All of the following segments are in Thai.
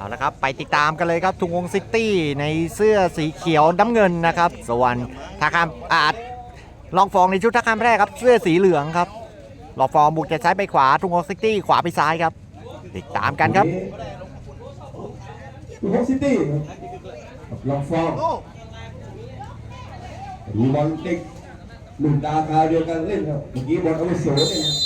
เอาละครับ ไปติดตามกันเลยครับทุงวงซิตี้ในเสื้อสีเขียวน้ำเงินนะครับ ส่วนทาคามอาจลองฟองในชุดทาคามแรกครับ เสื้อสีเหลืองครับลองฟองบุกจะใช้ไปขวาทุงวงซิตี้ขวาไปซ้ายครับ ติดตามกันครับดูฮอกซิตี้ลองฟองดูบอลเด็กหนุ่มดาคาวเดียวกันเล่นครับเมื่อกี้บอลอาวุโสเนี่ยนะครับ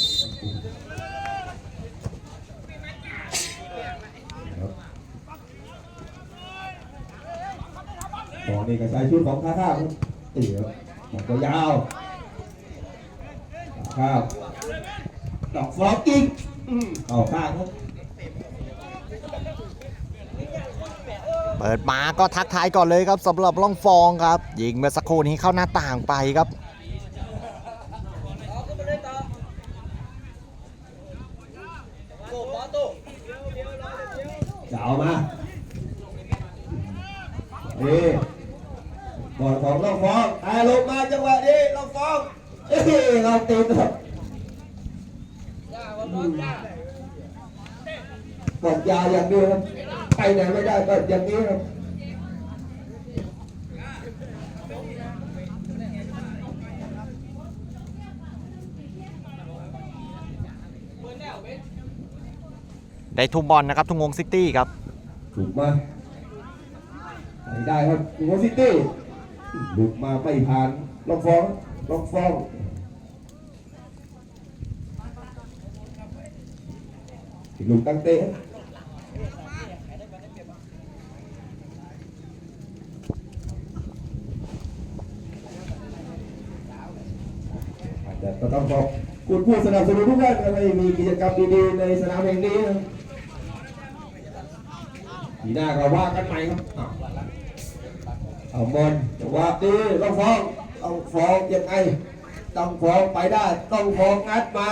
ฟองนี่ก็ใส่ชุดของท่าท่าครับตีครับมันก็ยาวข้าวดอกฟองจริงอืมเอาข้างครับเปิดมาก็ทักทายก่อนเลยครับสำหรับล่องฟองครับ ยิงเมื่อสักครู่นี้เข้าหน้าต่างไปครับจะเอามานี่บอลของล่องฟองตายลงมาจังหวะนี้ล่องฟองเอ้ยเราติดครับบอลยาวอย่างเดียวครับไปไหนไม่ได้ก็อย่างนี้ครับได้ทุ่มบอลนะครับ ทุงวงซิตี้ครับ ถูกมาไปได้ครับโมซิตี้หลุดมาไม่ผ่านล่องฟองล่องฟอง หลุดตั้งเตะแต่ก็ต้องขอบคุณผู้สนับสนุนทุกท่านครับให้มีกิจกรรมดีๆในสนามแห่งนี้นะปีหน้าก็ว่ากันใหม่ครับเอาบอลจังหวะนี้ต้องฟ้องต้องฟ้องยังไงต้องฟ้องไปได้ ต้องฟ้องงัดมา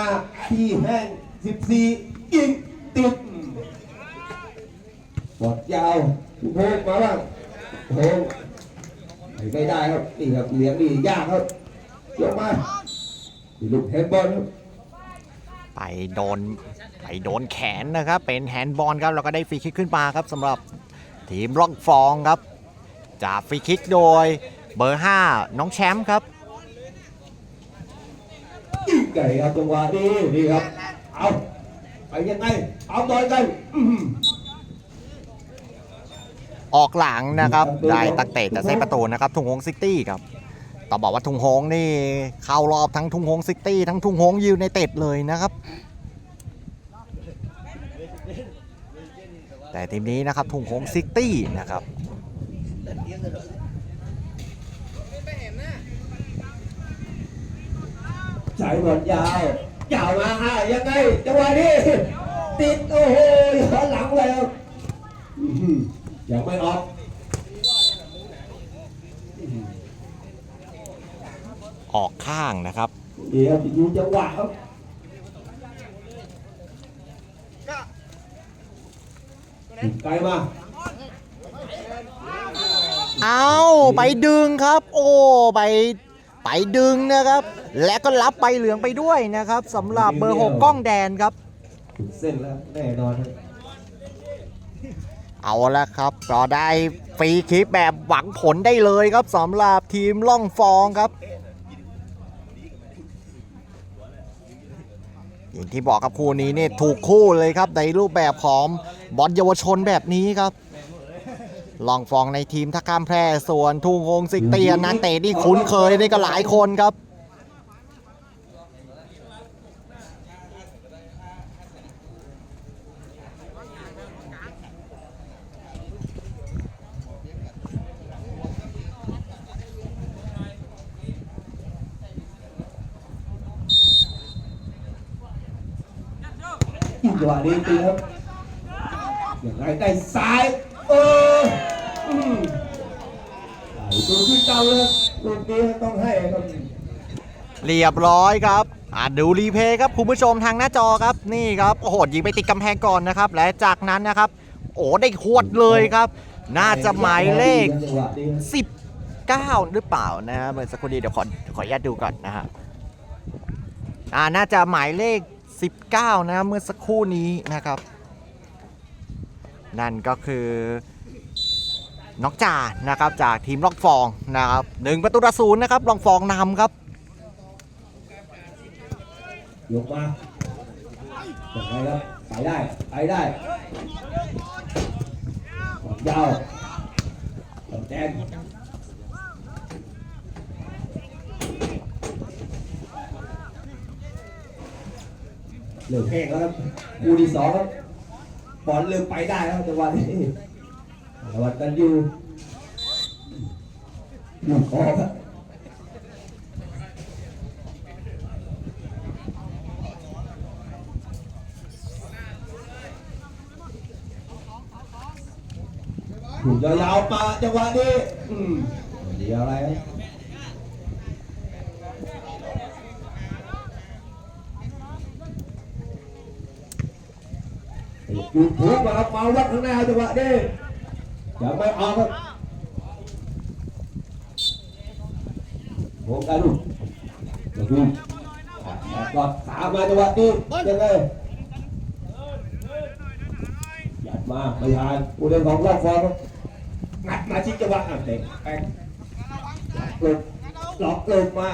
ที่แห้ง14ยิง ติดบอดยาวทุกโพงมาบ้างโพงไม่ได้ครับ นี่ครับเลี้ยงดียากครับยกมาลูกแฮนด์บอลครับไปโดนไปโดนแขนนะครับ เป็นแฮนด์บอลครับแล้วก็ได้ฟรีคิกขึ้นมาครับสำหรับทีมร่องฟองครับ จากฟรีคิกโดยเบอร์ 5 น้องแชมป์ครับยิงไก่ครับจังหวะนี้นี่ครับ เอา ไปยังไงเอาต่อยกันอื้อหือออกหลังนะครับได้ตักเตะแต่เซฟประตูนะครับทุงโฮงซิตี้ครับต้องบอกว่าทุงโฮงนี่เข้ารอบทั้งทุงโฮงซิตี้ทั้งทุงโฮงยูไนเต็ดเลยนะครับ แต่ทีมนี้นะครับทุงโฮงซิตี้นะครับสายบอลยาว ยาวมาอะยังไงจังหวะนี้ติดโอ้โหย้อนหลังเลยครับอื้อหือยังไม่ออกออกข้างนะครับ เดี๋ยวอยู่จังหวะครับไกลมาเอาไปดึงครับ โอ้ไป ไปดึงนะครับ และก็รับใบเหลืองไปด้วยนะครับสำหรับเบอร์หกกล้องแดนครับถึงเส้นแล้วแน่นอนครับเอาละครับก็ได้ฟรีคิกแบบหวังผลได้เลยครับสำหรับทีมล่องฟองครับอย่างที่บอกครับคู่นี้เนี่ยถูกคู่เลยครับในรูปแบบของบอลเยาวชนแบบนี้ครับ ลองฟองในทีมท่าข้ามแพร่ส่วนทุ่งโฮงซิกเตียนนักเตะที่คุ้นเคยนี่ก็หลายคนครับจังหวะนี้ตีครับอย่างไรได้ซ้าย เอออืม เจ้าเลยลูกนี้ต้องให้ครับเรียบร้อยครับอะดูรีเพย์ครับคุณผู้ชมทางหน้าจอครับนี่ครับโอ้โหยิงไปติดกำแพงก่อนนะครับ และจากนั้นนะครับ โอ้ได้ขวดเลยครับ น่าจะหมายเลขจังหวะนี้19 หรือเปล่านะฮะเมื่อสักครู่นี้เดี๋ยวขอขออนุญาตดูก่อนนะฮะอ่าน่าจะหมายเลข 19 นะเมื่อสักครู่นี้นะครับ นั่นก็คือ น้องจ่านะครับจากทีมล่องฟองนะครับหนึ่งประตูต่อศูนย์นะครับล่องฟองนำครับยกมาอย่างไรครับไปได้ไปได้ความยาวลำแจนเหลือแห้งแล้วครับคู่ที่สองครับบอลเริ่มไปได้แล้วจังหวะนี้ วะกันอยู่ลูกคอครับถูกยาวๆมาจังหวะนี้เดี๋ยวอะไรครับยูทูบมาครับมาวัดข้างหน้าจังหวะนี้ ย่าไม่เอาครับโมกันลูกอย่าดูอะกอดขามาจังหวะนี้ยังไงหยัดมาไม่ทานผู้เล่นของรอบฟอร์มครับงัดมาชิดจังหวะอะเตะแป้งหลบหลอกหลบมา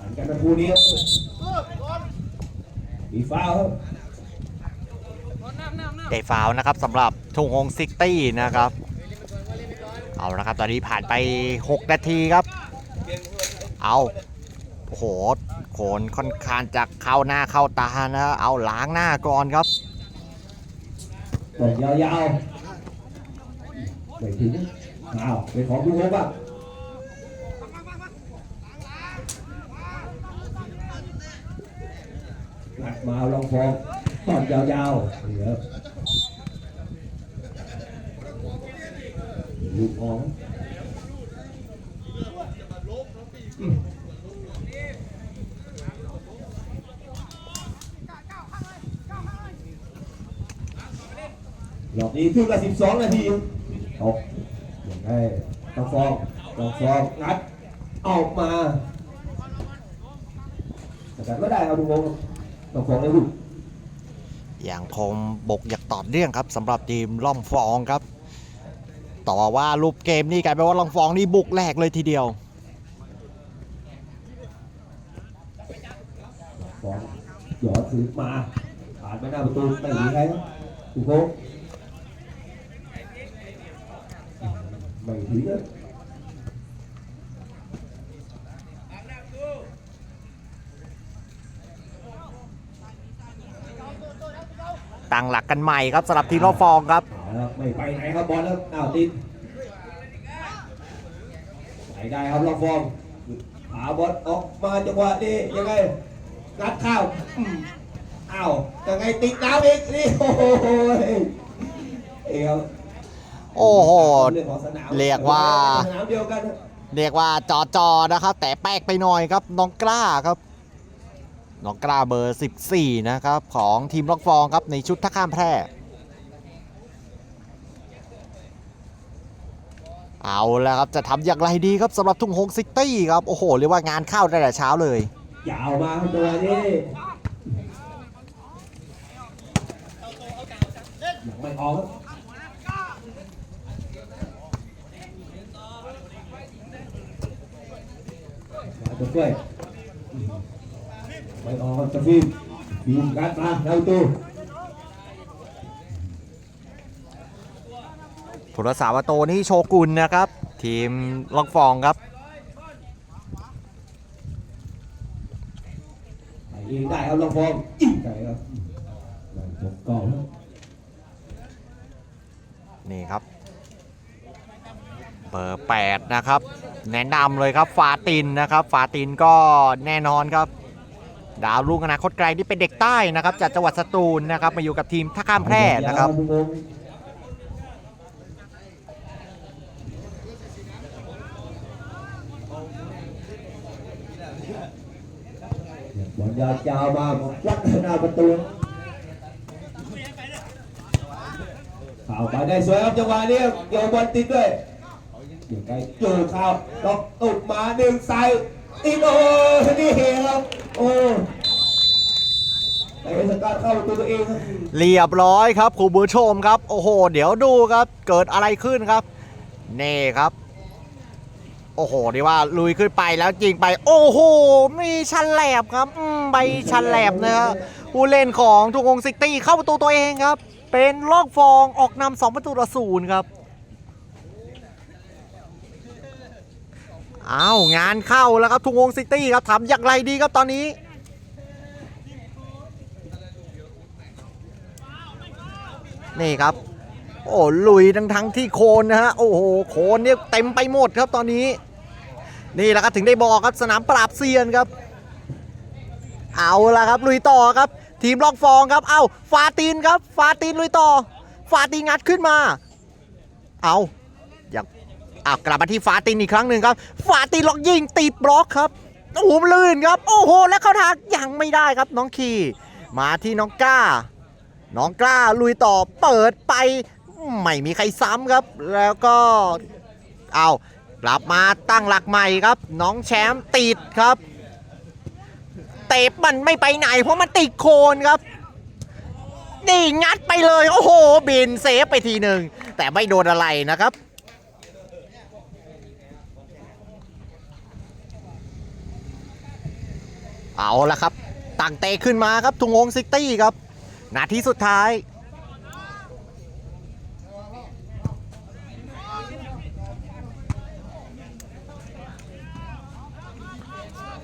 หันกันมาคู่นี้ครับมีฟาวล์ครับ ได้ฟาวล์นะครับสำหรับ ทุ่งฮงซิตี้นะครับ เอาละครับตอนนี้ผ่านไป 6 นาทีครับ เอาโอ้โหโขนค่อนข้างจะเข้าหน้าเข้าตานะเอาล้างหน้าก่อนครับเปิดยาวๆไม่ถึงอ้าวเป็นของคุณโอ๊บ้างงัดมาลองฟองตอนยาวๆนี่ครับ ลูออืมรอบนี้ครึ่งละ12 นาทีตกอย่างไรต้องฟองต้องฟองงัดออกมาแต่ก็ได้เอาดูวงต้องฟองได้ลูกอย่างคมบกอยากตอดเรื่องครับสำหรับทีมล่องฟองครับ ต่อว่ารูปเกมนี่กลายเป็นว่าล่องฟองนี่บุกแรกเลยทีเดียวฟองหยอดซื้อมาผ่านไปหน้าประตูไม่มีใครครับถูกโค้งไม่ถึงนะตั้งหลักกันใหม่ครับสำหรับทีมล่องฟองครับ เอาละไม่ไปไหนครับบอลแล้วอ้าวติดไหนได้ครับลองฟองหาบอลออกมาจังหวะนี้ยังไงงัดเข้าวอืมอ้าวยังไงติดน้ำอีกนี่โอ้โหเอ้วโอ้โหเรื่องของสนามเรียกว่าสนามเดียวกันนะเรียกว่าจอจอนะครับ แต่แป๊กไปหน่อยครับน้องกล้าครับ น้องกล้าเบอร์ 14 นะครับ ของทีมล็อกฟองครับในชุดท่าข้ามแพร่ เอาแล้วครับจะทำอย่างไรดีครับสำหรับทุ่งฮงซิตี้ครับโอ้โหเรียกว่างานเข้าตั้แต่เช้าเลยยาวมาครับจังหวนี้ยังไม่ออกมาจะช่วยไม่ออกจะฟิล์มฟิล์มกัดมาเร็วตู้ ผู้รักษาประตูนี่โชกุนนะครับ ทีมล็อกฟองครับไปเองได้ครับลองฟองยิงไก่ครับนั่นผมกองครับนี่ครับ เบอร์8นะครับ แนะนำเลยครับฟาตินนะครับ ฟาตินก็แน่นอนครับ ดาวรุ่งอนาคตไกลที่เป็นเด็กใต้นะครับจากจังหวัดสตูลนะครับ มาอยู่กับทีมท่าข้ามแพร่นะครับ ยาวๆงง บอลยาวจาวมาบอกวัดหน้าประตูข่าวไปได้สวยครับจังหวะนี้โยนบอลติดด้วยเดี๋ยวไกลโยนข่าวล็อกตุกมาหนึ่งใส่ติดโอ้นี่ครับโอ้ไปเอสกัดเข้าประตูตัวเองเรียบร้อยครับคุณผู้ชมครับ โอ้โห เดี๋ยวดูครับ เกิดอะไรขึ้นครับ นี่ครับ โอ้โหดีว่าลุยขึ้นไปแล้วยิงไป โอ้โห มีชันแหลบครับใบชันแหลบนะครับผู้เล่นของทุกงซิตี้เข้าประตูตัวเองครับ เป็นลอกฟองออกนำสองประตูต่อศูนย์ครับอ้าวงานเข้าแล้วครับทุกวงซิตี้ครับทำอย่างไรดีครับตอนนี้นี่ครับ โอ้ลุยทั้งทั้งที่โคนนะฮะ โอ้โห โคนเนี่ยเต็มไปหมดครับตอนนี้ นี่แหละครับถึงได้บอกครับสนามปราบเซียนครับ เอาละครับลุยต่อครับ ทีมล็อกฟองครับ เอาฟาตีนครับฟาตีนลุยต่อ ฟาตีนงัดขึ้นมา เอาอยากอ่ากลับมาที่ฟาตินอีกครั้งหนึ่งครับ ฟาตินล็อกยิงติดบล็อกครับโอ้โหลื่นครับ โอ้โห แล้วเข้าทางยังไม่ได้ครับ น้องคีมาที่น้องกล้า น้องกล้าลุยต่อเปิดไป ไม่มีใครซ้ำครับ แล้วก็เอา กลับมาตั้งหลักใหม่ครับ น้องแชมป์ติดครับ เตะมันไม่ไปไหน เพราะมันติดโคนครับ นี่งัดไปเลย โอ้โห บินเซฟไปทีหนึ่ง แต่ไม่โดนอะไรนะครับเอาละครับตั้งเตะขึ้นมาครับทุงงซิตี้ครับ นาทีสุดท้าย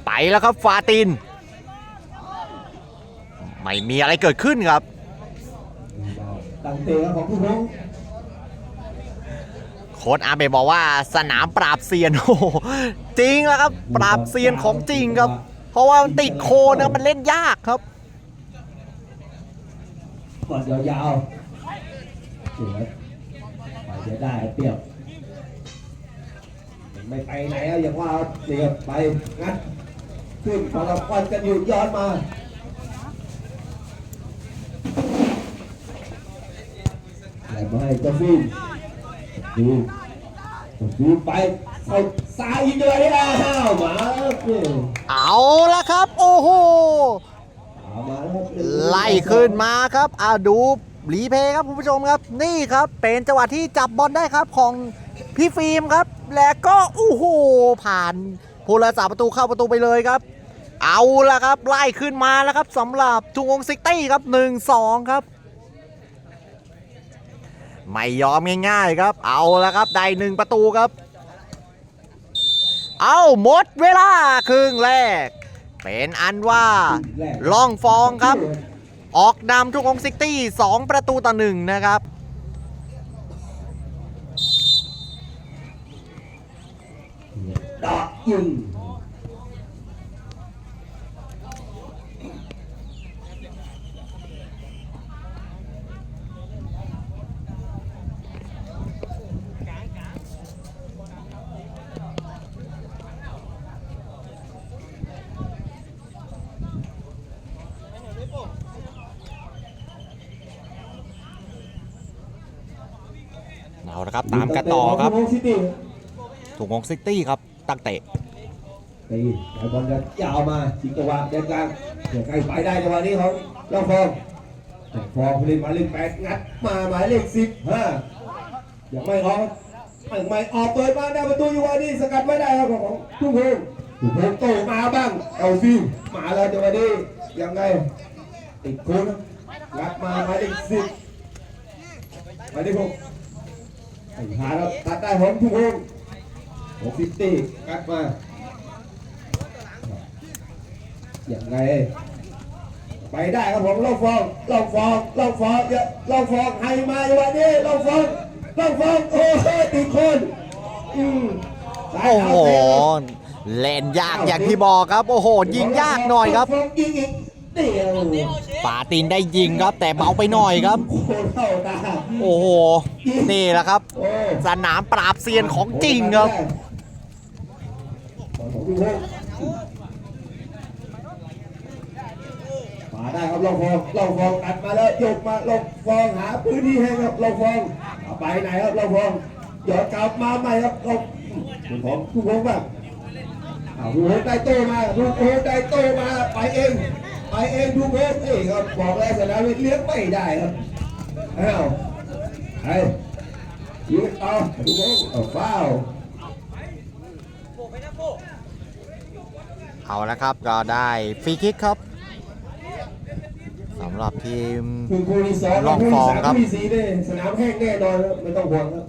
ไปแล้วครับฟาติน ไม่มีอะไรเกิดขึ้นครับตั้งเตะของผู้พงโค้ชอาเบะบอกว่าสนามปราบเซียนโอ้โหจริงแล้วครับ ปราบเซียนของจริงครับ เพราะว่ามันติดโคนนะมันเล่นยากครับก่อนยาวๆสวยไปจะได้เปรียบไม่ไปไหนอะอย่างว่าเสียบไปงัด ขึ้นพอเราควันกันอยู่ย้อนมาไหลมาให้เจ้าฟิล์มดูเจ้าฟิล์มไปเข้าซ้ายอีกเลยอ้าวมาเนี่ยเอาละครับ โอ้โหเอามาแล้วครับไล่ขึ้นมาครับอ่าดูรีเพย์ครับคุณผู้ชมครับ นี่ครับเป็นจังหวะที่จับบอลได้ครับของพี่ฟิล์มครับ แล้วก็โอ้โหผ่านผู้รักษาประตูเข้าประตูไปเลยครับ เอาละครับ ไล่ขึ้นมาแล้วครับสำหรับทุงองซิตี้ครับ 1-2 ครับ ไม่ยอมง่ายๆครับ เอาละครับ ได้หนึ่งประตูครับ เอาหมดเวลาครึ่งแรก เป็นอันว่าล่องฟองครับ ออกนำทุกองซิตี้ 2 ประตูต่อหนึ่งนะครับดอกยิง ละครับตามกันต่อครับโมซิตี้ถูกองซิตี้ครับตั้งเตะตีไอ้บอลจะยาวมาจิงจังหวะเดินกลางเดี๋ยวใกล้ไปได้จังหวะนี้ของล่องฟองล่องฟองผลิตหมายเลขแปดงัดมาหมายเลขสิบห้ายังไม่ออกไม่ไม่ออกเปิดมาหน้าประตูอยู่วันนี้สกัดไม่ได้ครับของทุ่งพงทุ่งพงโตมาบ้างเอาฟิวมาแล้วจังหวะนี้ยังไงติดโค้งนะงัดมาหมายเลขสิบหมายเลขหกไอ้ หาแล้วตัดได้ของทุ่งพงหกสิบตีกัดมา อย่างไร ไปได้ครับผมล่องฟองล่องฟองล่องฟองเยอะล่องฟองให้มาในวันนี้ล่องฟองล่องฟองโอ้โหติดคนอืมสายโอ้เอาโหเตะเล่นยากอย่างที่บอกครับ โอ้โห ยิงยากหน่อยครับล่งฟอ งยิงอีกเดียวปาตินได้ยิงครับ แต่เบาไปหน่อยครับโอ้โหเข้าตาโอ้โห นี่แหละครับ โอ้สนามปราบเซียนของจริงครับ ของดูพงมาได้ครับล่องฟองล่องฟองอัดมาแล้วยกมาล่องฟองหาพื้นที่ให้ครับล่องฟองเอาไปไหนครับล่องฟองหยอดกลับมาใหม่ครับล่องของทุกพงบ้างเอาดูโหได้โตมาดูโหได้โตมาไปเอง ไปเองดูโบ๊ทเองครับบอกแล้วสนามเลี้ยงไม่ได้ครับอ้าวไอ้ยืนเอาดูโบ๊ทเอาฟาวเอาละครับก็ได้ฟรีคิกครับสำหรับทีมคือคู่ที่สองลองฟองครับคู่ที่สี่เนี่ยสนามแห้งแน่นอนครับไม่ต้องห่วงครับ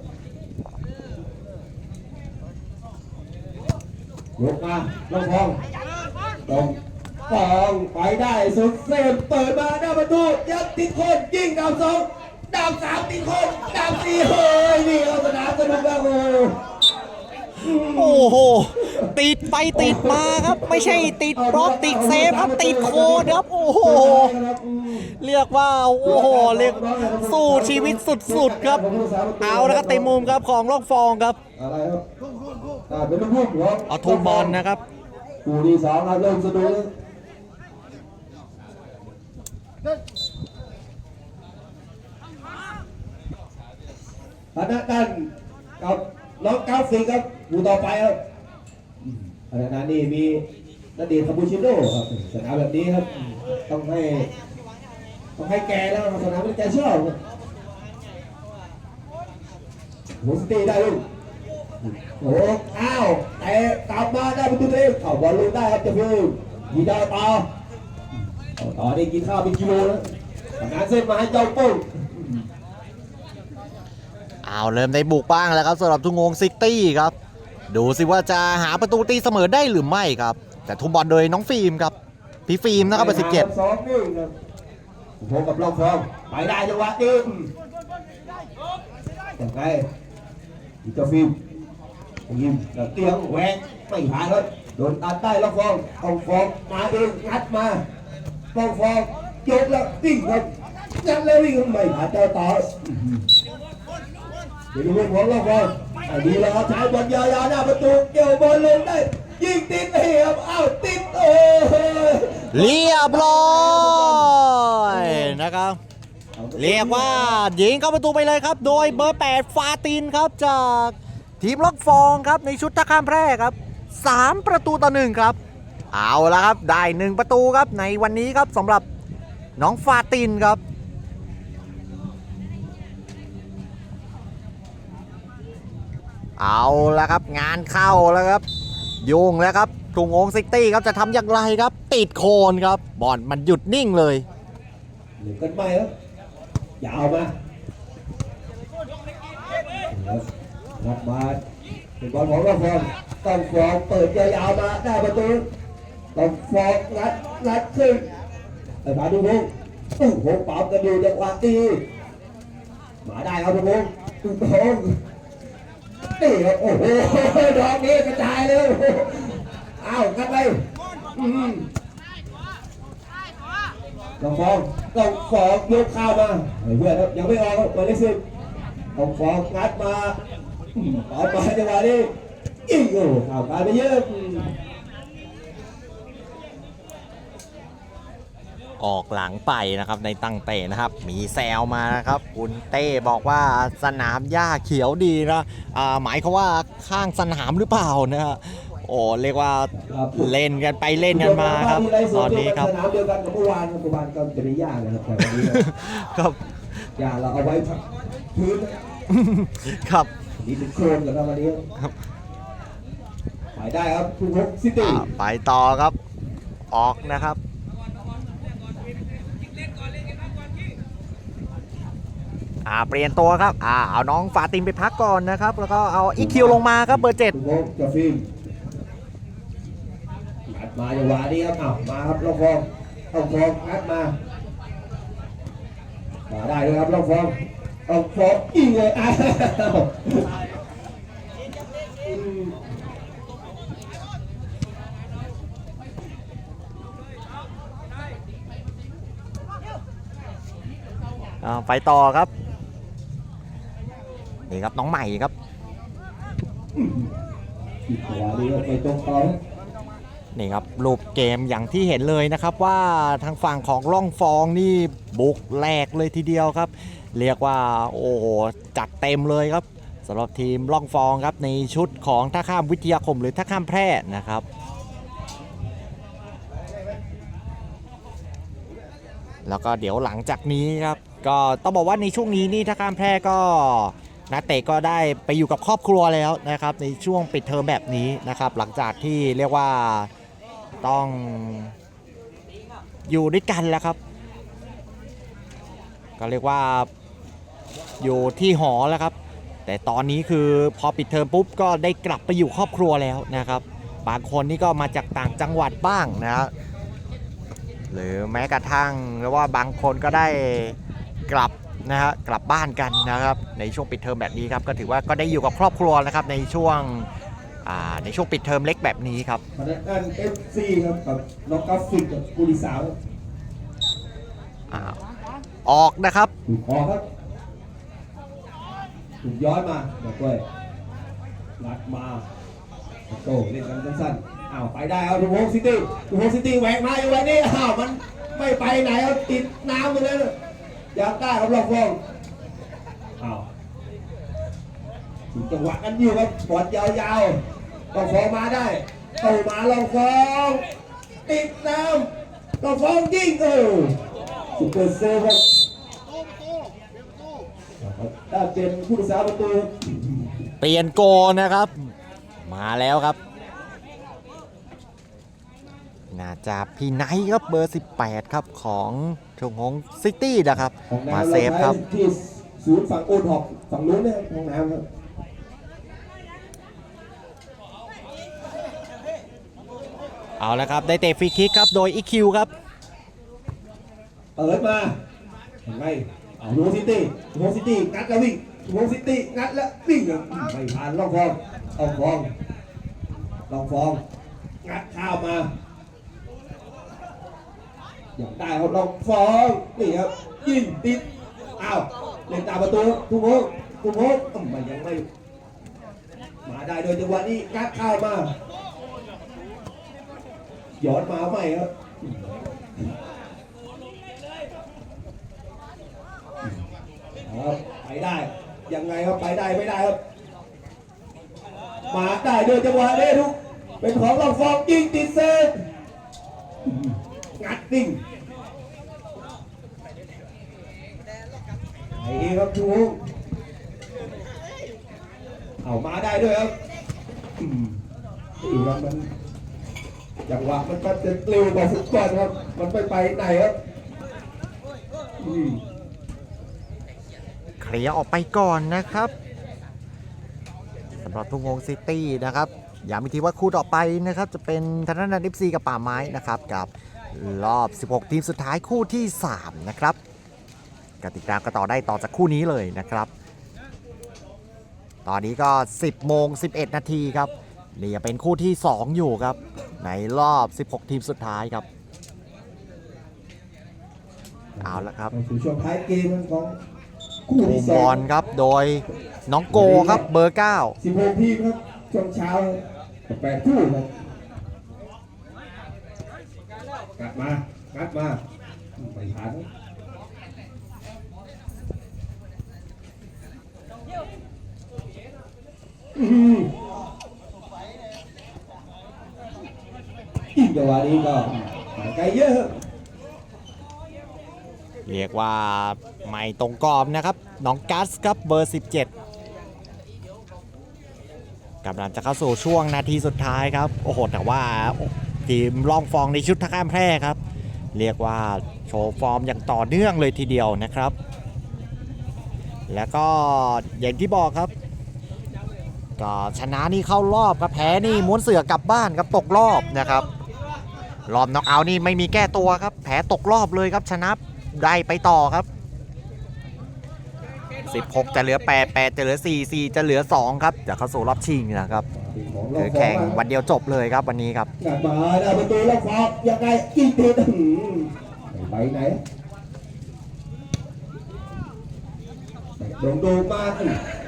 ยกมาลองฟองลอง ฟองไปได้สุดเซฟเปิดมาหน้าประตูยัดติดคนยิงดาวสองดาวสามติดคนดาวสี่เฮ้ยนี่เราสนามสนุกแล้วโอ้โอ้โห ติดไปติดมาครับ ไม่ใช่ติดบล็อกติดเซฟครับติดโคนครับโอ้โห เรียกว่าโอ้โหเรียกสู้ชีวิตสุดๆครับ เอาแล้วครับเต็มมุมครับของล่องฟองครับอะไรครับอ่าเป็นลูกพุ่งครับเอาทูบอลนะครับคู่ที่สองครับเริ่มสนุกแล้วธนดันกับน้องก้าวฟิงครับคู่ต่อไปครับขณะนั้นนี่มีนาเดียคาปูชิโน่ครับสนามแบบนี้ครับ ต้องให้ต้องให้แกแล้วสนามที่แกชอบหัวสตีได้ลูกโอ้อ้าวแต่กลับมาได้ประตูตัวเองเข้าบอลลงได้ครับจะพูดยีดาวต่อเอา ต่อได้กินข้าวเป็นกิโลแล้วทำงานเส้นมาให้เจ้าปุ้งเอาเริ่มได้บุกบ้างแล้วครับสำหรับทุ่งงซิตี้ครับ ดูสิว่าจะหาประตูตีเสมอได้หรือไม่ครับ แต่ทุ่มบอลโดยน้องฟิล์มครับ พี่ฟิล์มนะครับเบอร์สิบเจ็ดสองหนึ่งครับโอ้โหกับลองฟองไปได้จังหวะนี้ยังไงอีเจ้าฟิล์มยิงแล้วเตียงแหวกไม่ผ่านเลยโดนตัดได้ลองฟองลองฟองมาเองงัดมา ลองฟองยกแล้ววิ่งครับยัดแล้ววิ่งไม่ผ่านเจ้าต่อเดี๋ยวดูพวกเราก่อนไอ้ดีแล้วครับใช้บอลยาวๆหน้าประตูเกี่ยวบอลลงได้ยิงติดเหียบอ้าวติดโอ้ยเรียบร้อยนะครับเรียกว่ายิงเข้าประตูไปเลยครับ โดยเบอร์ 8 ฟาตินครับจากทีมล็อกฟองครับในชุดท่าข้ามแพร่ครับ 3 ประตูต่อหนึ่งครับ เอาละครับ ได้1ประตูครับในวันนี้ครับสำหรับน้องฟาตินครับเอาละครับงานเข้าแล้วครับยุ่งแล้วครับกรุงโองซิตี้ครับจะทำอย่างไรครับ ติดโคนครับบอลมันหยุดนิ่งเลยหลือกันไปครับยาวมานัดมาเป็นบอลของเราฟองต้องฟองเปิดยาวๆมาได้ประตู ต้องฟองงัดงัดขึ้นไอ้มาดูพงโอ้โหปามกันอยู่จังหวะตีมาได้ครับทุกคนทุกคนนี่ครับโอ้โหดอกนี้กระจายเลยอ้าวกันไปอืมต้องฟองต้องฟองยกข้าวมาเพื่อนครับยังไม่ออกครับหมายเลขสิบต้องฟองงัดมาต่อมาจังหวะนี้ยิงโอ้ข่าวการไปเยอะ อืมออกหลังไปนะครับในตั้งเตะนะครับ มีแซวมานะครับ คุณเต้บอกว่าสนามหญ้าเขียวดีนะอ่าหมายเขามว่าข้างสนามหรือเปล่านะฮะโอ้เรียกว่าครับเล่นกันไปเล่นกันมาครับ ตอนนี้ครับสนามเดียวกันกับเมื่อวานครับเมื่อวานก็จะมีหญ้าเลยครับแต่วันนี้ครับหญ้าเราเอาไว้พักพื้นครับนี่เป็นโครนกันครับวันนี้ครับไปได้ครับคุณฮกซิตี้อ่าไปต่อครับ ออกนะครับ อ่าเปลี่ยนตัวครับอ่าเอาน้องฟาตินไปพักก่อนนะครับ แล้วก็เอาอีคิวลงมาครับเบอร์เจ็ดคุณฮกกับฟิล์มงัดมาจังหวะนี้ครับอ้าวมาครับลองฟองลองฟองงัดมามาได้เลยครับลองฟองลองฟองยิงเลยอ้าวอืมอ่าไปต่อครับ นี่ครับน้องใหม่ครับนี่ครับนี่ครับรูปเกมอย่างที่เห็นเลยนะครับว่าทางฝั่งของร่องฟองนี่บุกแหลกเลยทีเดียวครับ เรียกว่าโอ้โหจัดเต็มเลยครับสำหรับทีมร่องฟองครับในชุดของท่าข้ามวิทยาคมหรือท่าข้ามแพร่นะครับแล้วก็เดี๋ยวหลังจากนี้ครับก็ต้องบอกว่าในช่วงนี้นี่ถ้าข้ามแพร่ก็ นักเตะก็ได้ไปอยู่กับครอบครัวแล้วนะครับ ในช่วงปิดเทอมแบบนี้นะครับ หลังจากที่เรียกว่าต้องอยู่ด้วยกันแล้วครับ ก็เรียกว่าอยู่ที่หอแล้วครับ แต่ตอนนี้คือพอปิดเทอมปุ๊บก็ได้กลับไปอยู่ครอบครัวแล้วนะครับ บางคนนี่ก็มาจากต่างจังหวัดบ้างนะฮะหรือแม้กระทั่งเรียกว่าบางคนก็ได้กลับ นะฮะกลับบ้านกันนะครับในช่วงปิดเทอมแบบนี้ครับก็ถือว่าก็ได้อยู่กับครอบครัวนะครับในช่วงอ่าในช่วงปิดเทอมเล็กแบบนี้ครับพนักงานเอฟซีครับกับน้องกราฟิกกับกุลิสาวอ่าออกนะครับถูกคอครับถูกย้อนมาบอกด้วยลัดมาโต้เล่นกันสั้นๆอ้าวไปได้เอาทูโฮซิตี้ทูโฮซิตี้แหวกมาอยู่วันนี้อ้าวมันไม่ไปไหนเอาติดน้ำไปเลย อยากได้ครับลองฟองอ้าวถึงจังหวะกันอยู่ครับบอลยาวๆลองฟองมาได้โตมาลองฟองติดน้ำลองฟองยิงเออสุดเปอร์เซฟครับถ้าเป็นผู้รักษาประตูเปลี่ยนโกนะครับ มาแล้วครับน่าจะพี่ไนท์ครับเบอร์ 18 ครับของ ชงของซิตี้นะครับ ของมาน้ำเซฟครับ ที่ศูนย์ฝั่งโอนหอกฝั่งนู้นเนี่ยห้องน้ำครับเอาละครับ ได้เตะฟรีคิกครับ โดยอีคิวครับ เปิดมาเห็นไหมเอาโฮซิตี้โฮซิตี้งัดแล้ววิ่งโฮซิตี้งัดแล้ววิ่งอะไม่ผ่านล่องฟองล่องฟองล่องฟองงัดข้าวมา อยากได้ครับล่องฟองนี่ครับยิงติดอ้าวเล่นตามประตูทุกโมงทุกโมงอืมมันยังไม่ มาได้โดยจังหวะนี้งัดข้ามาย้อนมาใหม่ครับครับไปได้ยังไงครับไปได้ไม่ได้ครับ มาได้โดยจังหวะนี้ทุกเป็นของลำฟองยิงติดเซฟ งัดนิ่งไอ้ครับชูเอามาได้ด้วยครับอืมดูครับมันจังหวะมันมันจะเร็วกว่าฟุตบอลครับ มันไปไปไหนครับอืมเคลียร์ออกไปก่อนนะครับสำหรับทุ่งงซิตี้นะครับ อย้ำอีทีว่าคู่ต่อไปนะครับ จะเป็นธนาคารเอฟซีกับป่าไม้นะครับกับ รอบ 16 ทีมสุดท้ายคู่ที่ 3 นะครับ กติกามกันต่อได้ต่อจากคู่นี้เลยนะครับ ตอนนี้ก็ 10 โมง 11 นาทีครับ นี่ยังเป็นคู่ที่ 2 อยู่ครับ ในรอบ 16 ทีมสุดท้ายครับ เอาละครับเข้าสู่ช่วงท้ายเกมของคู่มุที่มสบอองลครับ โดยน้องโกครับเบอร์ 9 สิบหกทีมครับช่วงเช้าแปดคู่ครับ กัดมา กัดมาไปทันอื้อหืออีกจังหวะนี้ก็ไกลเยอะเรียกว่าไม่ตรงกรอบนะครับ น้องกัสครับเบอร์ 17กำลังจะเข้าสู่ช่วงนาทีสุดท้ายครับ โอ้โห แต่ว่า ทีมล่องฟองในชุดท่าข้ามแพร่ครับ เรียกว่าโชว์ฟอร์มอย่างต่อเนื่องเลยทีเดียวนะครับ แล้วก็อย่างที่บอกครับก็ชนะนี่เข้ารอบครับแพ้นี่ม้วนเสือกลับบ้านครับตกรอบนะครับ รอบน็อกเอาท์นี่ไม่มีแก้ตัวครับ แพ้ตกรอบเลยครับชนะได้ไปต่อครับ 16 จะเหลือ 8 8 จะเหลือ 4 4 จะเหลือ 2 ครับจะเข้าสู่รอบชิงนะครับคือแข่งวันเดียวจบเลยครับวันนี้ครับมาได้ประตูแล้วฟอกยังไงอีกทีอื้อหือไปไหนโด่งด่งมา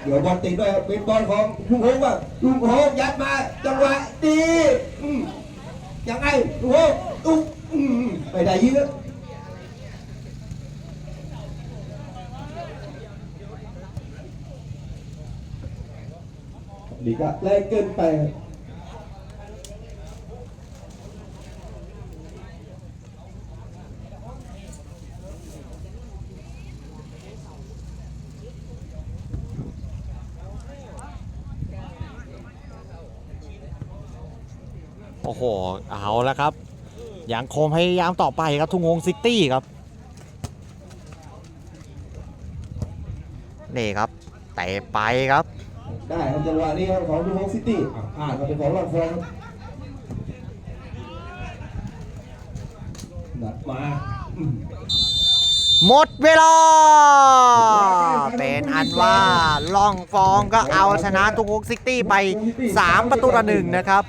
เดี๋ยวบอลติดด้วยเป็นบอลของลุงโฮงว่าลุงโฮงยัดมาจังหวะดีอืมยังไงลุงโฮงอุ๊บอืมไปได้ยิง นี่ก็แรงเกินไปโอ้โห เอาแล้วครับยัางคมพยายามต่อไปครับ ทุ่งงซิตี้ครับ นี่ครับ เตะไปครับ ได้ครับจังหวะนี้ครับของดูฮงซิตี้อะพลาดมาเป็นของลองฟองครับดัดมาอืมหมดเวลา เป็นอันว่าล่องฟองก็เอาชนะทุ่งวงซิตี้ไป 3 ประตูต่อหนึ่งนะครับ